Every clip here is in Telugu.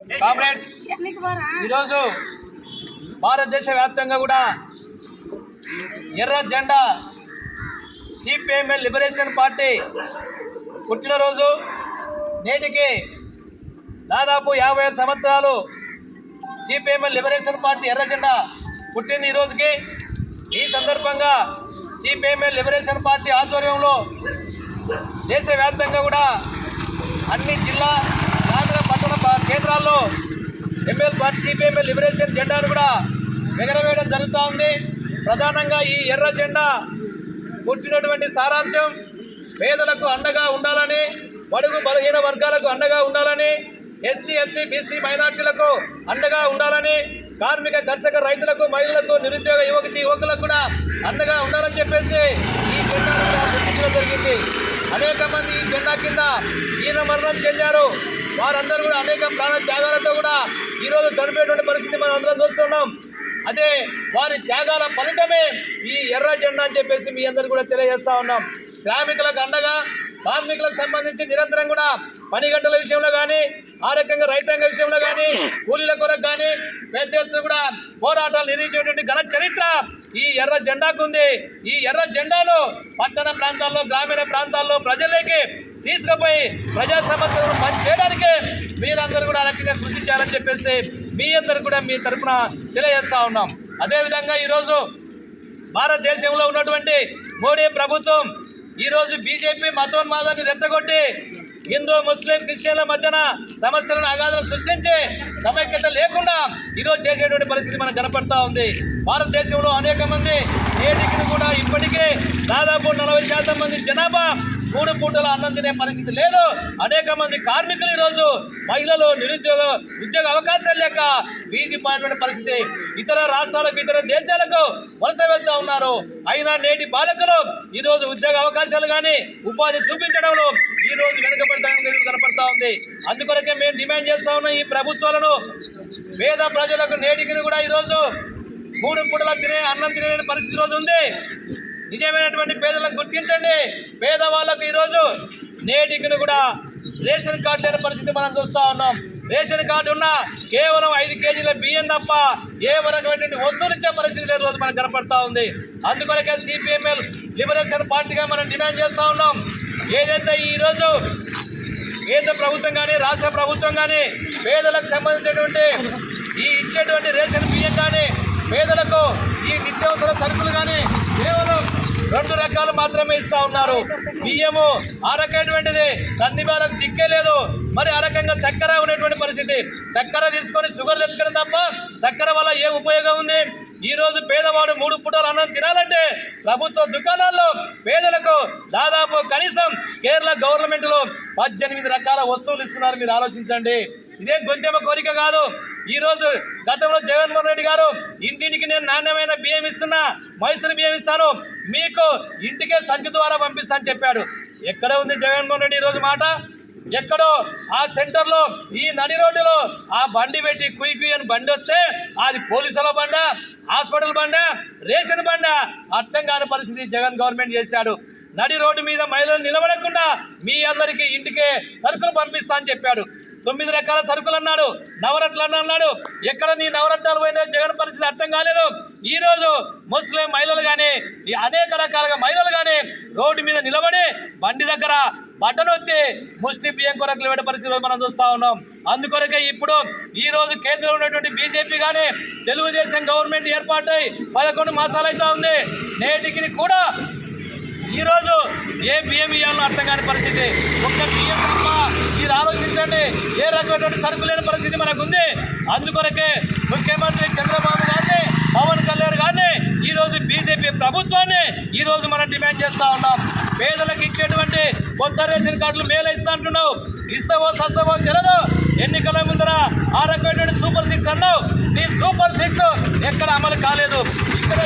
కామ్రేడ్స్ ఈరోజు భారతదేశ వ్యాప్తంగా కూడా ఎర్ర జెండా సిపిఎంఎల్ లిబరేషన్ పార్టీ పుట్టినరోజు. నేటికి దాదాపు యాభై ఐదు సంవత్సరాలు సిపిఎంఎల్ లిబరేషన్ పార్టీ ఎర్ర జెండా పుట్టింది ఈ రోజుకి. ఈ సందర్భంగా సిపిఎంఎల్ లిబరేషన్ పార్టీ ఆధ్వర్యంలో దేశవ్యాప్తంగా కూడా అన్ని జిల్లా జిల్లాల్లో ఎంఎల్ పార్టీ సిపిఎంఎల్ లిబరేషన్ జెండాను కూడా ఎగరవేయడం జరుగుతూ ఉంది ప్రధానంగా ఈ ఎర్ర జెండా పుట్టినటువంటి సారాంశం పేదలకు అండగా ఉండాలని బడుగు బలహీన వర్గాలకు అండగా ఉండాలని ఎస్సీ ఎస్సీ బీసీ మైనార్టీలకు అండగా ఉండాలని కార్మిక కర్షక రైతులకు మహిళలకు నిరుద్యోగ యువతి యువకులకు కూడా అండగా ఉండాలని చెప్పేసి ఈ జెండా జరిగింది. అనేక మంది ఈ జెండా కింద ఈయన మరణం చెందారు. వారందరూ కూడా అనేక ప్రాణ త్యాగాలతో కూడా ఈరోజు చనిపోయేటువంటి పరిస్థితి మనం అందరం చూస్తున్నాం. అదే వారి త్యాగాల ఫలితమే ఈ ఎర్ర జెండా అని చెప్పేసి మీ అందరు కూడా తెలియజేస్తా ఉన్నాం. శ్రామికులకు అండగా కార్మికులకు సంబంధించి నిరంతరం కూడా పని గంటల విషయంలో కానీ ఆ రకంగా రైతాంగ విషయంలో కానీ కూలీల కొరకు కానీ పెద్ద ఎత్తున కూడా పోరాటాలు నిర్వహించేటువంటి ఘన చరిత్ర ఈ ఎర్ర జెండాకు ఉంది. ఈ ఎర్ర జెండాను పట్టణ ప్రాంతాల్లో గ్రామీణ ప్రాంతాల్లో ప్రజలకి తీసుకుపోయి ప్రజా సమస్యలను పనిచేయడానికి మీరందరూ కూడా రకంగా కృషి చేయాలని చెప్పేసి మీ అందరు కూడా మీ తరఫున తెలియజేస్తా ఉన్నాం. అదేవిధంగా ఈరోజు భారతదేశంలో ఉన్నటువంటి మోడీ ప్రభుత్వం ఈరోజు బీజేపీ మతోన్మాదాన్ని రెచ్చగొట్టి హిందూ ముస్లిం క్రిస్టియన్ల మధ్యన సమస్యలను అగాధం సృష్టించి సమైక్యత లేకుండా ఈరోజు చేసేటువంటి పరిస్థితి మనకు కనపడతా ఉంది. భారతదేశంలో అనేక మంది నేటికి కూడా ఇప్పటికే దాదాపు నలభై శాతం మంది జనాభా మూడు పూటల అన్నం తినే పరిస్థితి లేదు. అనేక మంది కార్మికులు ఈరోజు మహిళలు నిరుద్యోగ ఉద్యోగ అవకాశాలు లేక వీధి పాడిన పరిస్థితి. ఇతర రాష్ట్రాలకు ఇతర దేశాలకు వలస వెళ్తూ ఉన్నారు. అయినా నేటి బాలకులు ఈరోజు ఉద్యోగ అవకాశాలు కానీ ఉపాధి చూపించడంలో ఈరోజు రోజు కనపడతా ఉంది. అందుకొరకే మేము డిమాండ్ చేస్తా ఉన్నాం ఈ ప్రభుత్వాలను. పేద ప్రజలకు నేటికి కూడా ఈరోజు మూడు పూటల తినే అన్నం తినే పరిస్థితి రోజు ఉంది. నిజమైనటువంటి పేదలకు గుర్తించండి. పేదవాళ్ళకు ఈరోజు నేటికి కూడా రేషన్ కార్డు లేని పరిస్థితి మనం చూస్తూ ఉన్నాం. రేషన్ కార్డు ఉన్న కేవలం ఐదు కేజీల బియ్యం తప్ప ఏ రకమైనటువంటి వస్తువులు ఇచ్చే పరిస్థితి లేదు రోజు మనకు కనపడతా ఉంది. అందుకొరకే సిపిఎంఎల్ లిబరేషన్ పార్టీగా మనం డిమాండ్ చేస్తూ ఉన్నాం. ఏదైతే ఈరోజు కేంద్ర ప్రభుత్వం కానీ రాష్ట్ర ప్రభుత్వం కానీ పేదలకు సంబంధించినటువంటి ఈ ఇచ్చేటువంటి రేషన్ బియ్యం కానీ పేదలకు ఈ నిత్యావసర సరుకులు కానీ కేవలం రెండు రకాలు మాత్రమే ఇస్తా ఉన్నారు. బియ్యము ఆ కంది కందిబాలకు దిక్కే లేదు. మరి ఆ రకంగా చక్కెర ఉన్నటువంటి పరిస్థితి. చక్కెర తీసుకొని షుగర్ తెచ్చుకోవడం తప్ప చక్కెర వల్ల ఏ ఉపయోగం ఉంది? ఈ రోజు పేదవాడు మూడు పూటలు అన్నం తినాలంటే ప్రభుత్వ దుకాణాల్లో పేదలకు దాదాపు కనీసం కేరళ గవర్నమెంట్లో పద్దెనిమిది రకాల వస్తువులు ఇస్తున్నారు. మీరు ఆలోచించండి. ఇదేం గొంతెమ్మ కోరిక కాదు. ఈరోజు గతంలో జగన్మోహన్ రెడ్డి గారు ఇంటింటికి నేను నాణ్యమైన బియ్యం ఇస్తున్నా మైసూరు బియ్యం ఇస్తాను మీకు ఇంటికే సంచి ద్వారా పంపిస్తా అని చెప్పాడు. ఎక్కడ ఉంది జగన్మోహన్ రెడ్డి ఈరోజు రోజు మాట? ఎక్కడో ఆ సెంటర్లో ఈ నడి రోడ్డులో ఆ బండి పెట్టి కుయి కుయి అని బండి వస్తే అది పోలీసుల బండ హాస్పిటల్ బండ రేషన్ బండ అర్థం కాని పరిస్థితి జగన్ గవర్నమెంట్ చేశాడు. నడి రోడ్డు మీద మహిళలు నిలబడకుండా మీ అందరికీ ఇంటికే సరుకులు పంపిస్తా అని చెప్పాడు. తొమ్మిది రకాల సరుకులు అన్నాడు. నవరత్నాలు అన్నాడు. ఎక్కడ నీ నవరత్నాలు పోయినా జగన్ పరిస్థితి అర్థం కాలేదు. ఈ రోజు ముస్లిం మహిళలు కానీ ఈ అనేక రకాలుగా మహిళలు కానీ రోడ్డు మీద నిలబడి బండి దగ్గర బట్టలు వచ్చి ముష్టి బియ్యం కొరకు నిలబడే పరిస్థితి మనం చూస్తూ ఉన్నాం. అందుకొరకే ఇప్పుడు ఈ రోజు కేంద్రంలో ఉన్నటువంటి బీజేపీ కానీ తెలుగుదేశం గవర్నమెంట్ ఏర్పాటై పదకొండు మాసాలు అవుతా ఉంది. నేటికి కూడా ఈరోజు ఏ బియ్యం ఇవ్వాలో అర్థం కాని పరిస్థితి. ఒక్క బియ్యం తప్ప మీరు ఆలోచించండి. ఏ రకమైనటువంటి సరుకు లేని పరిస్థితి మనకు ఉంది అందుకొరకే ముఖ్యమంత్రి చంద్రబాబు గారిని పవన్ కళ్యాణ్ గారిని ఈరోజు బీజేపీ ప్రభుత్వాన్ని ఈరోజు మనం డిమాండ్ చేస్తూ ఉన్నాం. పేదలకు ఇచ్చేటువంటి కొత్త రేషన్ కార్డులు మేలు ఇస్తా అంటున్నావు. ఇస్తావో సస్తావో తెలదు. ఎన్నికల ముందర ఆ రకమైనటువంటి సూపర్ సిక్స్ అన్నావు. నీ సూపర్ సిక్స్ ఎక్కడ అమలు కాలేదు. ఇక్కడ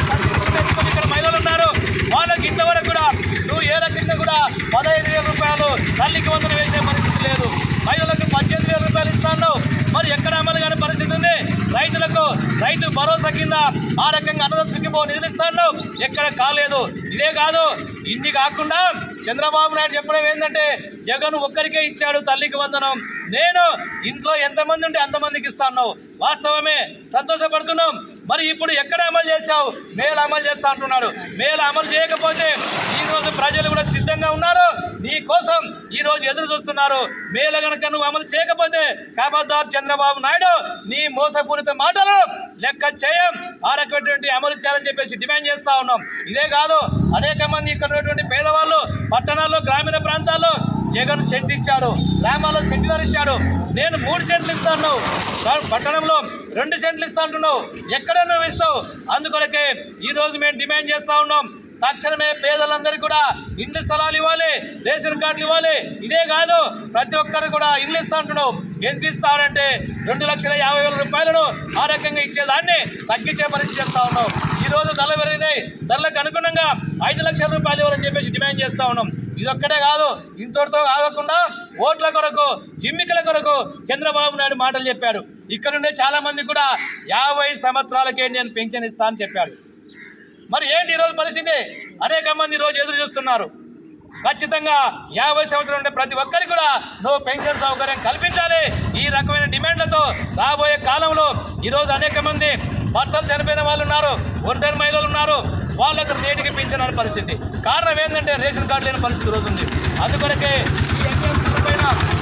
ఇక్కడ మహిళలు ఉన్నారు. వాళ్ళకి ఇంతవరకు కూడా నువ్వు ఏ రకంగా కూడా పదహైదు వేల రూపాయలు తల్లికి వందన వేసే పరిస్థితి లేదు. మహిళలకు పద్దెనిమిది వేల రూపాయలు ఇస్తాను మరి ఎక్కడ అమలు కాని పరిస్థితి ఉంది? రైతులకు రైతు భరోసా కింద ఆ రకంగా అన్నదస్తుకి నిధులు ఇస్తాను ఎక్కడ కాలేదు. ఇదే కాదు ఇన్ని కాకుండా చంద్రబాబు నాయుడు చెప్పడం ఏంటంటే జగన్ ఒక్కరికే ఇచ్చాడు తల్లికి వందనం. నేను ఇంట్లో ఎంతమంది ఉంటే అంతమందికి ఇస్తాను. వాస్తవమే సంతోషపడుతున్నాం. మరి ఇప్పుడు ఎక్కడ అమలు చేశావు? మేలు అమలు చేస్తా అంటున్నాడు. మేలు అమలు చేయకపోతే ఈరోజు ప్రజలు కూడా సిద్ధంగా ఉన్నారు. నీ కోసం ఈరోజు ఎదురు చూస్తున్నారు. మేలు గనక నువ్వు అమలు చేయకపోతే కాబద్దార్ చంద్రబాబు నాయుడు. నీ మోసపూరిత మాటలు లెక్క చేయం. ఆ రకమైనటువంటి అమలు చేయాలని చెప్పేసి డిమాండ్ చేస్తూ ఉన్నాం. ఇదే కాదు అనేక మంది ఇక్కడ ఉన్నటువంటి పేదవాళ్ళు పట్టణాల్లో గ్రామీణ ప్రాంతాల్లో జగన్ సెంట్ ఇచ్చాడు గ్రామాల్లో సెంటున్నర ఇచ్చాడు. నేను మూడు సెంట్లు ఇస్తాను పట్టణంలో రెండు సెంట్లు ఇస్తా అంటున్నావు. ఎక్కడ నువ్వు ఇస్తావు అందుకొరకే ఈరోజు మేము డిమాండ్ చేస్తూ ఉన్నాం. తక్షణమే పేదలందరికీ కూడా ఇండ్ల స్థలాలు ఇవ్వాలి రేషన్ కార్డులు ఇవ్వాలి. ఇదే కాదు ప్రతి ఒక్కరు కూడా ఇండ్లు ఇస్తా అంటున్నావు ఎంత ఇస్తారంటే రెండు లక్షల యాభై వేల రూపాయలను ఆ రకంగా ఇచ్చేదాన్ని తగ్గించే పరిస్థితి చేస్తా ఉన్నావు ఈ రోజు ధరలు పెరిగినాయి ధరలకు అనుగుణంగా ఐదు లక్షల రూపాయలు ఇవ్వాలని చెప్పేసి డిమాండ్ చేస్తా ఉన్నాం. ఇదొక్కటే కాదు ఇంతటితో ఆగకుండా ఓట్ల కొరకు జిమ్మికల కొరకు చంద్రబాబు నాయుడు మాటలు చెప్పాడు ఇక్కడ నుండే చాలామంది కూడా యాభై సంవత్సరాలకే నేను పెన్షన్ ఇస్తా అని చెప్పాడు మరి ఏంటి ఈరోజు పరిస్థితి? అనేక మంది ఈరోజు ఎదురు చూస్తున్నారు. ఖచ్చితంగా యాభై సంవత్సరాలు ఉండే ప్రతి ఒక్కరికి కూడా నువ్వు పెన్షన్ సౌకర్యం కల్పించాలి. ఈ రకమైన డిమాండ్లతో రాబోయే కాలంలో ఈరోజు అనేక మంది భర్తలు చనిపోయిన వాళ్ళు ఉన్నారు ఒంటరి మహిళలు ఉన్నారు. వాళ్ళకు నేటికి పింఛనని పరిస్థితి. కారణం ఏంటంటే రేషన్ కార్డు లేని పరిస్థితి రోజు ఉంది. అందుకొరకే ఈ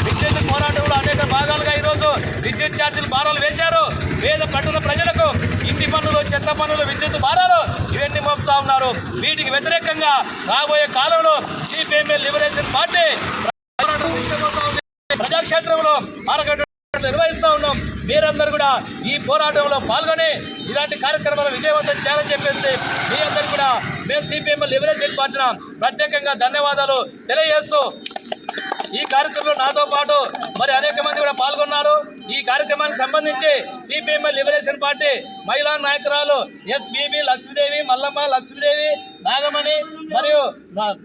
విద్యుత్ పోరాటంలో అనేక భాగాలుగా ఈరోజు విద్యుత్ ఛార్జీలు భారాలు వేశారు. పేద పట్టణ ప్రజలకు ఇంటి పన్నులు చెత్త పన్నులు విద్యుత్ భారాలు ఇవన్నీ మోపుతా ఉన్నారు. వీటికి వ్యతిరేకంగా రాబోయే కాలంలో సిపిఎంఎల్ లిబరేషన్ పార్టీ ప్రజాక్షేత్రంలో నిర్వహిస్తా ఉన్నాం. మీరందరూ కూడా ఈ పోరాటంలో పాల్గొని ఇలాంటి కార్యక్రమాలు విజయవంతం చేయాలని చెప్పేసి మీ అందరూ కూడా మేము సిపిఎం లిబరేషన్ పార్టీన ప్రత్యేకంగా ధన్యవాదాలు తెలియజేస్తూ ఈ కార్యక్రమంలో నాతో పాటు మరి అనేక మంది కూడా పాల్గొన్నారు. ఈ కార్యక్రమానికి సంబంధించి సిపిఎం లిబరేషన్ పార్టీ మహిళా నాయకురాలు ఎస్బిబి లక్ష్మీదేవి మల్లమ్మ లక్ష్మీదేవి నాగమణి మరియు నా-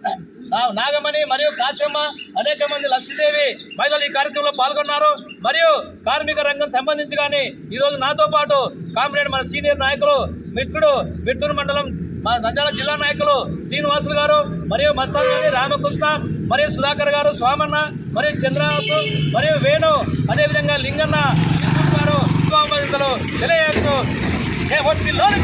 నా- నాగమణి మరియు కాశమ్మ అనేక మంది లక్ష్మీదేవి మహిళలు ఈ కార్యక్రమంలో పాల్గొన్నారు. మరియు కార్మిక రంగం సంబంధించి కానీ ఈరోజు నాతో పాటు కామ్రేడ్ మన సీనియర్ నాయకులు మిత్రుడు మిట్టూరు మండలం మా నంద్యాల జిల్లా నాయకులు శ్రీనివాసులు గారు మరియు మస్తాన్ రామకృష్ణ మరియు సుధాకర్ గారు స్వామన్న మరియు చంద్రబాబు మరియు వేణు అదేవిధంగా లింగన్న యూసుఫ్ గారు తెలియజేస్తూ ఏ ఒట్టి లోని